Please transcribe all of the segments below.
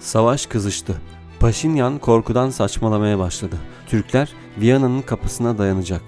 Savaş kızıştı. Paşinyan korkudan saçmalamaya başladı. Türkler Viyana'nın kapısına dayanacak.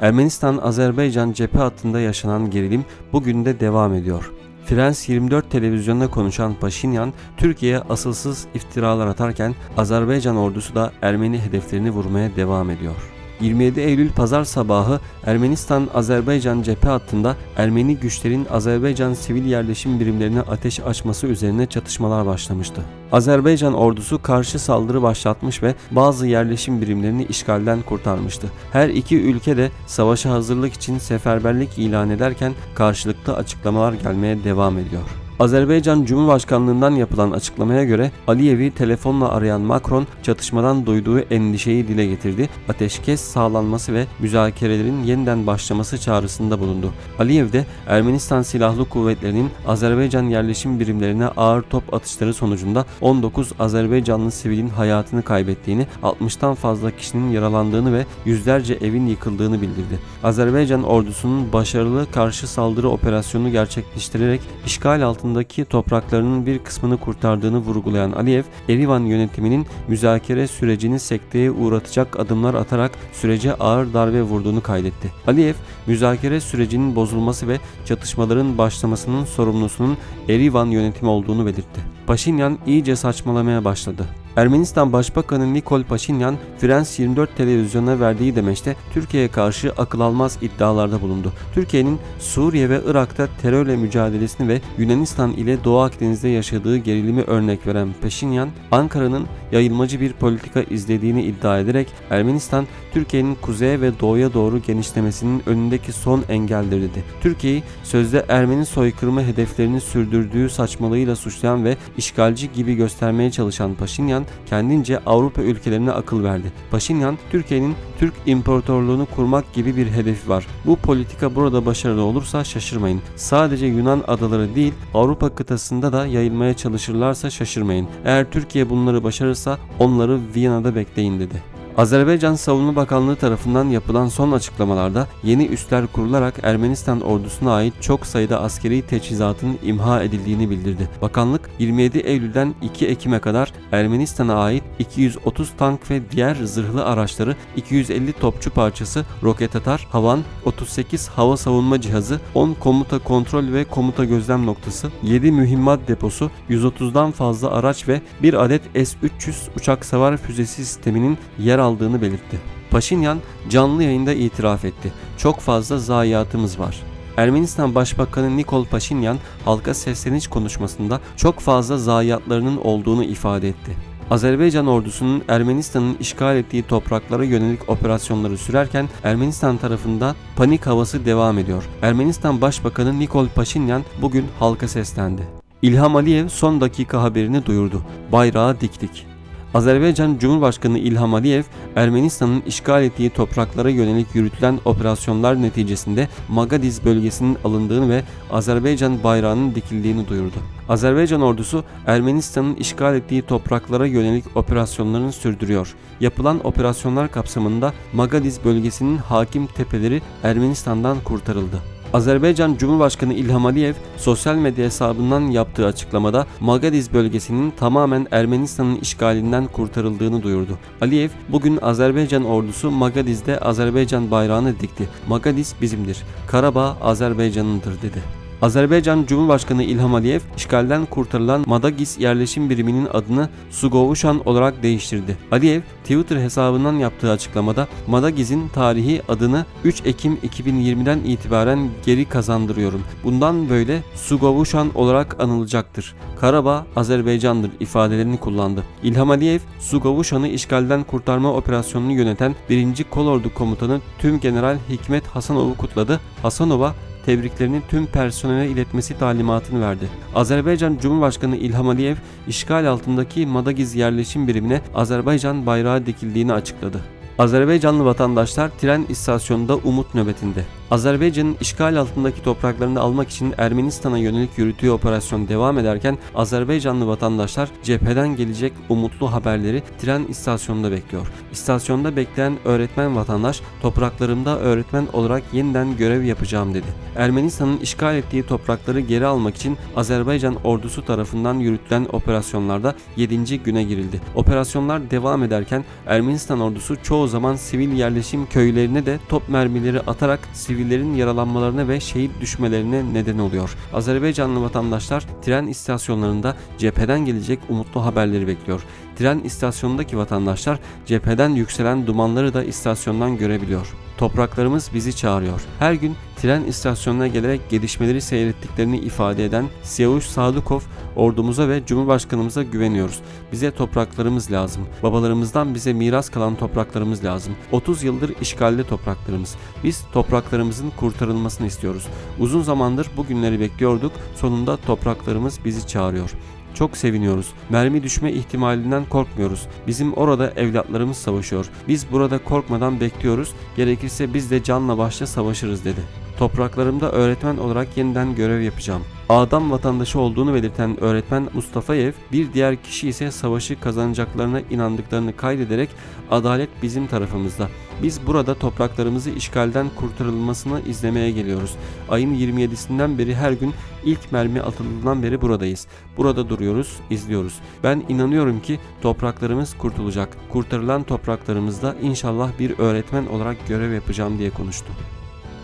Ermenistan-Azerbaycan cephe hattında yaşanan gerilim bugün de devam ediyor. Frans 24 televizyonda konuşan Paşinyan, Türkiye'ye asılsız iftiralar atarken Azerbaycan ordusu da Ermeni hedeflerini vurmaya devam ediyor. 27 Eylül pazar sabahı Ermenistan-Azerbaycan cephe hattında Ermeni güçlerin Azerbaycan sivil yerleşim birimlerine ateş açması üzerine çatışmalar başlamıştı. Azerbaycan ordusu karşı saldırı başlatmış ve bazı yerleşim birimlerini işgalden kurtarmıştı. Her iki ülke de savaşa hazırlık için seferberlik ilan ederken karşılıklı açıklamalar gelmeye devam ediyor. Azerbaycan Cumhurbaşkanlığından yapılan açıklamaya göre Aliyev'i telefonla arayan Macron çatışmadan duyduğu endişeyi dile getirdi. Ateşkes sağlanması ve müzakerelerin yeniden başlaması çağrısında bulundu. Aliyev de Ermenistan Silahlı Kuvvetleri'nin Azerbaycan yerleşim birimlerine ağır top atışları sonucunda 19 Azerbaycanlı sivilin hayatını kaybettiğini, 60'tan fazla kişinin yaralandığını ve yüzlerce evin yıkıldığını bildirdi. Azerbaycan ordusunun başarılı karşı saldırı operasyonu gerçekleştirerek işgal altında altındaki topraklarının bir kısmını kurtardığını vurgulayan Aliyev, Erivan yönetiminin müzakere sürecini sekteye uğratacak adımlar atarak sürece ağır darbe vurduğunu kaydetti. Aliyev, müzakere sürecinin bozulması ve çatışmaların başlamasının sorumlusunun Erivan yönetimi olduğunu belirtti. Paşinyan iyice saçmalamaya başladı. Ermenistan Başbakanı Nikol Paşinyan, Frans 24 televizyonuna verdiği demeçte Türkiye'ye karşı akıl almaz iddialarda bulundu. Türkiye'nin Suriye ve Irak'ta terörle mücadelesini ve Yunanistan ile Doğu Akdeniz'de yaşadığı gerilimi örnek veren Paşinyan, Ankara'nın yayılmacı bir politika izlediğini iddia ederek Ermenistan, Türkiye'nin kuzeye ve doğuya doğru genişlemesinin önündeki son engeldir dedi. Türkiye'yi sözde Ermeni soykırımı hedeflerini sürdürdüğü saçmalığıyla suçlayan ve işgalci gibi göstermeye çalışan Paşinyan kendince Avrupa ülkelerine akıl verdi. Paşinyan, Türkiye'nin Türk İmparatorluğunu kurmak gibi bir hedefi var. Bu politika burada başarılı olursa şaşırmayın. Sadece Yunan adaları değil Avrupa kıtasında da yayılmaya çalışırlarsa şaşırmayın. Eğer Türkiye bunları başarırsa onları Viyana'da bekleyin dedi. Azerbaycan Savunma Bakanlığı tarafından yapılan son açıklamalarda yeni üsler kurularak Ermenistan ordusuna ait çok sayıda askeri teçhizatın imha edildiğini bildirdi. Bakanlık 27 Eylül'den 2 Ekim'e kadar Ermenistan'a ait 230 tank ve diğer zırhlı araçları, 250 topçu parçası, roket atar, havan, 38 hava savunma cihazı, 10 komuta kontrol ve komuta gözlem noktası, 7 mühimmat deposu, 130'dan fazla araç ve 1 adet S-300 uçak savar füzesi sisteminin yer aldığını belirtti. Paşinyan canlı yayında itiraf etti. Çok fazla zayiatımız var. Ermenistan Başbakanı Nikol Paşinyan halka sesleniş konuşmasında çok fazla zayiatlarının olduğunu ifade etti. Azerbaycan ordusunun Ermenistan'ın işgal ettiği topraklara yönelik operasyonları sürerken Ermenistan tarafında panik havası devam ediyor. Ermenistan Başbakanı Nikol Paşinyan bugün halka seslendi. İlham Aliyev son dakika haberini duyurdu. Bayrağı diktik. Azerbaycan Cumhurbaşkanı İlham Aliyev, Ermenistan'ın işgal ettiği topraklara yönelik yürütülen operasyonlar neticesinde Magadiz bölgesinin alındığını ve Azerbaycan bayrağının dikildiğini duyurdu. Azerbaycan ordusu Ermenistan'ın işgal ettiği topraklara yönelik operasyonlarını sürdürüyor. Yapılan operasyonlar kapsamında Magadiz bölgesinin hakim tepeleri Ermenistan'dan kurtarıldı. Azerbaycan Cumhurbaşkanı İlham Aliyev sosyal medya hesabından yaptığı açıklamada Magadiz bölgesinin tamamen Ermenistan'ın işgalinden kurtarıldığını duyurdu. Aliyev bugün Azerbaycan ordusu Magadiz'de Azerbaycan bayrağını dikti. Magadiz bizimdir. Karabağ Azerbaycan'ındır dedi. Azerbaycan Cumhurbaşkanı İlham Aliyev, işgalden kurtarılan Madagis yerleşim biriminin adını Sugovuşan olarak değiştirdi. Aliyev, Twitter hesabından yaptığı açıklamada Madagis'in tarihi adını 3 Ekim 2020'den itibaren geri kazandırıyorum. Bundan böyle Sugovuşan olarak anılacaktır. Karabağ Azerbaycan'dır ifadelerini kullandı. İlham Aliyev, Sugovuşan'ı işgalden kurtarma operasyonunu yöneten 1. Kolordu Komutanı Tüm General Hikmet Hasanov'u kutladı. Hasanova, tebriklerini tüm personele iletmesi talimatını verdi. Azerbaycan Cumhurbaşkanı İlham Aliyev, işgal altındaki Madagiz yerleşim birimine Azerbaycan bayrağı dikildiğini açıkladı. Azerbaycanlı vatandaşlar tren istasyonunda umut nöbetinde. Azerbaycan'ın işgal altındaki topraklarını almak için Ermenistan'a yönelik yürüttüğü operasyon devam ederken Azerbaycanlı vatandaşlar cepheden gelecek umutlu haberleri tren istasyonunda bekliyor. İstasyonda bekleyen öğretmen vatandaş topraklarımda öğretmen olarak yeniden görev yapacağım dedi. Ermenistan'ın işgal ettiği toprakları geri almak için Azerbaycan ordusu tarafından yürütülen operasyonlarda 7. güne girildi. Operasyonlar devam ederken Ermenistan ordusu çoğu zaman sivil yerleşim köylerine de top mermileri atarak sivillerin yaralanmalarına ve şehit düşmelerine neden oluyor. Azerbaycanlı vatandaşlar tren istasyonlarında cepheden gelecek umutlu haberleri bekliyor. Tren istasyonundaki vatandaşlar cepheden yükselen dumanları da istasyondan görebiliyor. Topraklarımız bizi çağırıyor. Her gün tren istasyonuna gelerek gelişmeleri seyrettiklerini ifade eden Siyavuş Sadukov, ordumuza ve Cumhurbaşkanımıza güveniyoruz. Bize topraklarımız lazım. Babalarımızdan bize miras kalan topraklarımız lazım. 30 yıldır işgalde topraklarımız. Biz topraklarımızın kurtarılmasını istiyoruz. Uzun zamandır bu günleri bekliyorduk. Sonunda topraklarımız bizi çağırıyor. Çok seviniyoruz. Mermi düşme ihtimalinden korkmuyoruz. Bizim orada evlatlarımız savaşıyor. Biz burada korkmadan bekliyoruz. Gerekirse biz de canla başla savaşırız dedi. Topraklarımda öğretmen olarak yeniden görev yapacağım. Adam vatandaşı olduğunu belirten öğretmen Mustafayev bir diğer kişi ise savaşı kazanacaklarına inandıklarını kaydederek adalet bizim tarafımızda. Biz burada topraklarımızı işgalden kurtarılmasını izlemeye geliyoruz. Ayın 27'sinden beri her gün ilk mermi atıldığından beri buradayız. Burada duruyoruz, izliyoruz. Ben inanıyorum ki topraklarımız kurtulacak. Kurtarılan topraklarımızda inşallah bir öğretmen olarak görev yapacağım diye konuştu.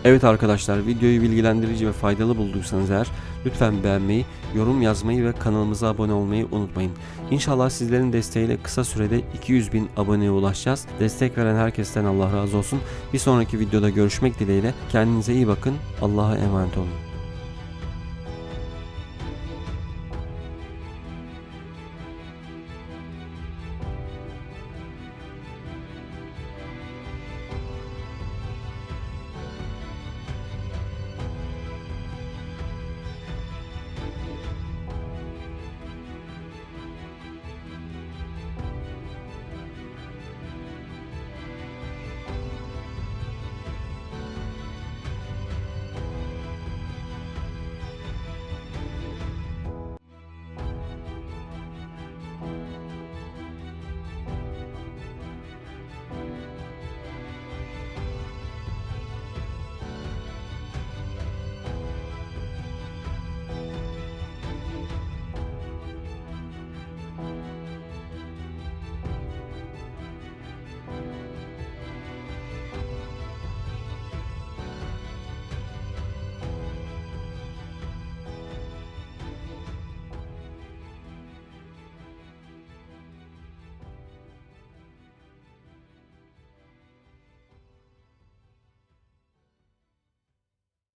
Evet arkadaşlar videoyu bilgilendirici ve faydalı bulduysanız eğer lütfen beğenmeyi, yorum yazmayı ve kanalımıza abone olmayı unutmayın. İnşallah sizlerin desteğiyle kısa sürede 200 bin aboneye ulaşacağız. Destek veren herkesten Allah razı olsun. Bir sonraki videoda görüşmek dileğiyle kendinize iyi bakın. Allah'a emanet olun.